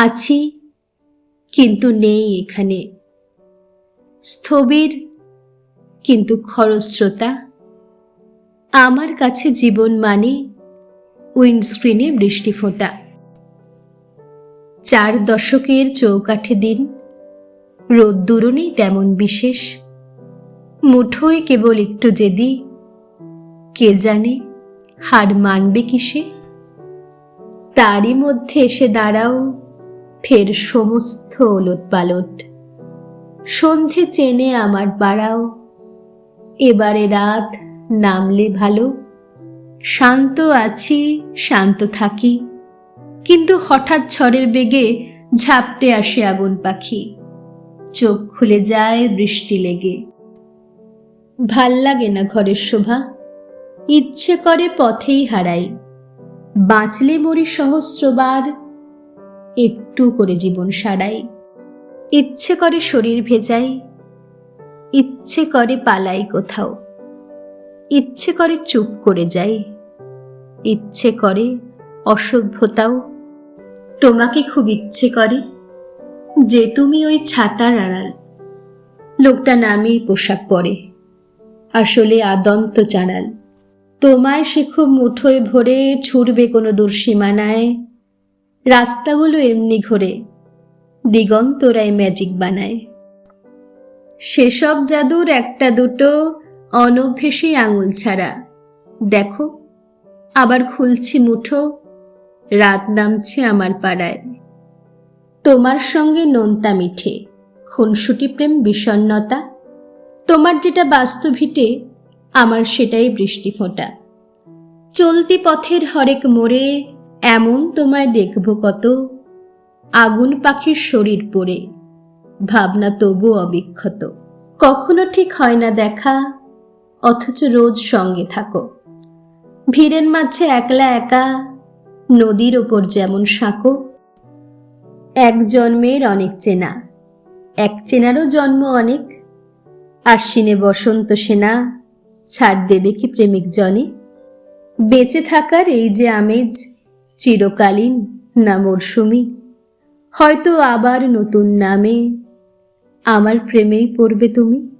আছি, কিন্তু নেই এখানে। স্থবির, কিন্তু খরস্রোতা। আমার কাছে জীবন মানে উইন্ডস্ক্রিনে বৃষ্টি ফোঁটা। চার দশকের চৌকাঠে দিন রোদ্দুরও নেই তেমন বিশেষ। মুঠোয় কেবল একটু জেদি, কে জানে হার মানবে কিসে? তারই মধ্যে এসে দাঁড়াও। ফের সমস্ত ওলট পালট সন্ধে চেনে আমার পাড়াও। এবারে রাত নামলে ভালো। শান্ত আছি, শান্ত থাকি। কিন্তু হঠাৎ ঝড়ের বেগে ঝাপটে আসে আগুন পাখি। চোখ খুলে যায় বৃষ্টি লেগে। ভালো লাগে না ঘরের শোভা। ইচ্ছে করে পথেই হারাই। বাঁচলে মরি সহস্রবার একটু করে জীবন সারাই। ইচ্ছে করে শরীর ভেজাই। ইচ্ছে করে পালাই কোথাও। ইচ্ছে করে চুপ করে যাই। ইচ্ছে করে অসভ্যতাও। তোমাকে খুব ইচ্ছে করে যে তুমি ওই ছাতার আড়াল। লোকটা নামেই পোশাক পরে। আসলে আদন্ত চাড়াল। তোমায় সে খুব মুঠোয় ভরে ছুটবে কোনো দুঃসীমানায় রাস্তাগুলো এমনি ঘোরে। দিগন্তরায় ম্যাজিক বানায়। সেসব জাদুর একটা দুটো অনভ্যেসী আঙুল ছাড়া। দেখো, আবার খুলছি মুঠো, রাত নামছে আমার পাড়ায়। তোমার সঙ্গে নোনতা মিঠে, খুনসুটি প্রেম বিষণ্নতা তোমার যেটা বাস্তবিটে আমার সেটাই বৃষ্টি ফোঁটা চলতি পথের হরেক মোড়ে এমন তোমায় দেখব কত? আগুন পাখির শরীর পড়ে, ভাবনা তবু অবিক্ষত। কখনো ঠিক হয় না দেখা, অথচ রোজ সঙ্গে থাকো। ভিড়ের মাঝে একলা একা, নদীর ওপর যেমন সাঁকো এক জন্মের অনেক চেনা, এক চেনারও জন্ম অনেক। আশ্বিনে বসন্ত সেনা, ছাড় দেবে কি প্রেমিক জনে? বেঁচে থাকার এই যে আমেজ চিরকালীন না মরশুমি। হয়তো আবার নতুন নামে। আমার প্রেমেই পড়বে তুমি।